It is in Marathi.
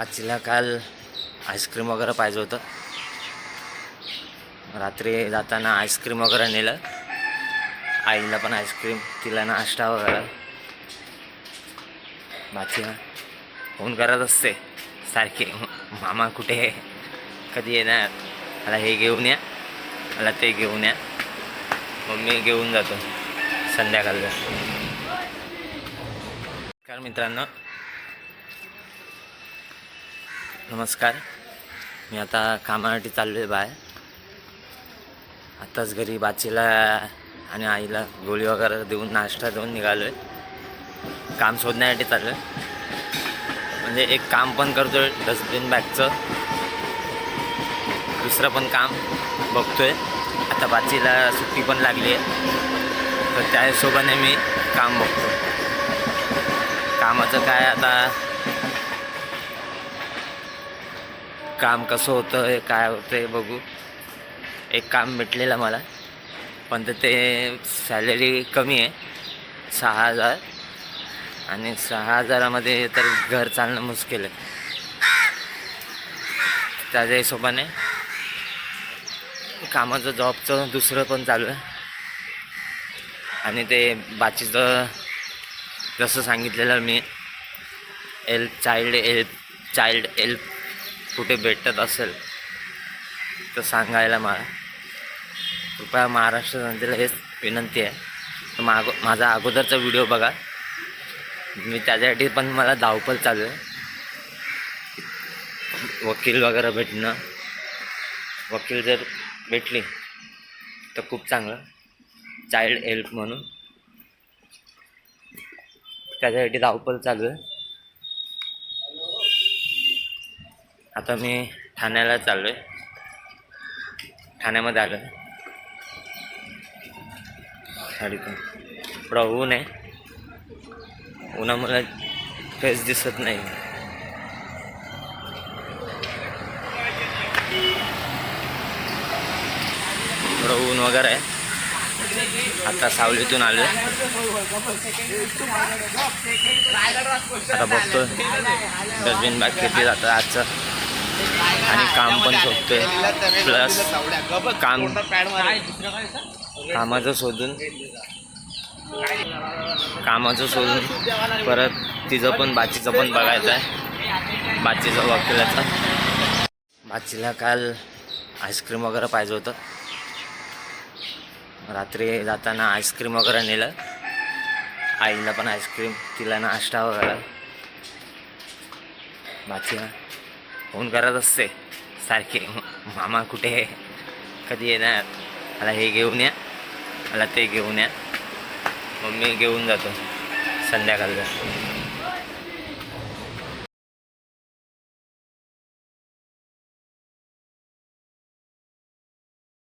आजीला काल आईस्क्रीम वगैरे पाहिजे होतं. रात्री जाताना आईस्क्रीम वगैरे नेलं. आईला पण आईस्क्रीम तिला नाश्ता वगैरे. बाकी फोन करत असते. सारखे मामा कुठे कधी येणार? मला हे घेऊन या. मला ते घेऊन या. मम्मी घेऊन जातो संध्याकाळला. नमस्कार मित्रांनो. नमस्कार. मी आता कामासाठी चाललो आहे बाहेर. आत्ताच घरी बाचीला आणि आईला गोळी वगैरे देऊन नाश्ता देऊन निघालो आहे काम शोधण्यासाठी चाललो आहे म्हणजे एक काम पण करतो आहे डस्टबिन बॅगचं दुसरं पण काम बघतो आहे आता बाचीला सुट्टी पण लागली आहे तर त्या हिशोबाने मी काम बघतो कामाचं काय आता काम कसं होतं हे काय होतं हे बघू. एक काम भेटलेलं मला. पण तर ते सॅलरी कमी आहे सहा हजार. आणि सहा हजारामध्ये तर घर चालणं मुश्किल आहे. त्याच्या हिशोबाने कामाचं जॉबचं दुसरं पण चालू आहे. आणि ते बाकीचं जसं सांगितलेलं मी एल्प चाइल्ड एल्प चाइल्ड एल्प कुठे भेटत असेल तर सांगायला मला. कृपया महाराष्ट्र जनतेला हेच विनंती आहे. तर मागो माझा अगोदरचा व्हिडिओ बघा. मी त्याच्यासाठी पण मला धावपळ चालू आहे. वकील वगैरे भेटणं. वकील जर भेटली तर खूप चांगलं. चाइल्ड हेल्प म्हणून. त्याच्यासाठी धावपळ चालू आहे. आता मी ठाण्याला चाललो आहे ठाण्यामध्ये आलो आहे साडीतून थोडा ऊन आहे. उन्हामुळे फेस दिसत नाही. थोडं ऊन वगैरे आहे. आता सावलीतून आलो आता बघतो डस्टबिन बॅग किती जातं आजचं. आणि काम पण शोधतोय प्लस काम. कामाचं शोधून. कामाचं शोधून परत तिचं पण बाचीचं पण बघायचं आहे. बाचीचं वकिलाचं. बाचीला काल आईस्क्रीम वगैरे पाहिजे होतं. रात्री जाताना आईस्क्रीम वगैरे नेलं. आईला पण आईस्क्रीम तिला नाश्ता वगैरे. बाचीला. फोन करत असते. सारखे मामा कुठे आहे? कधी येणार? मला हे घेऊन या. मला ते घेऊन या. मम्मी घेऊन जातो. संध्याकाळला.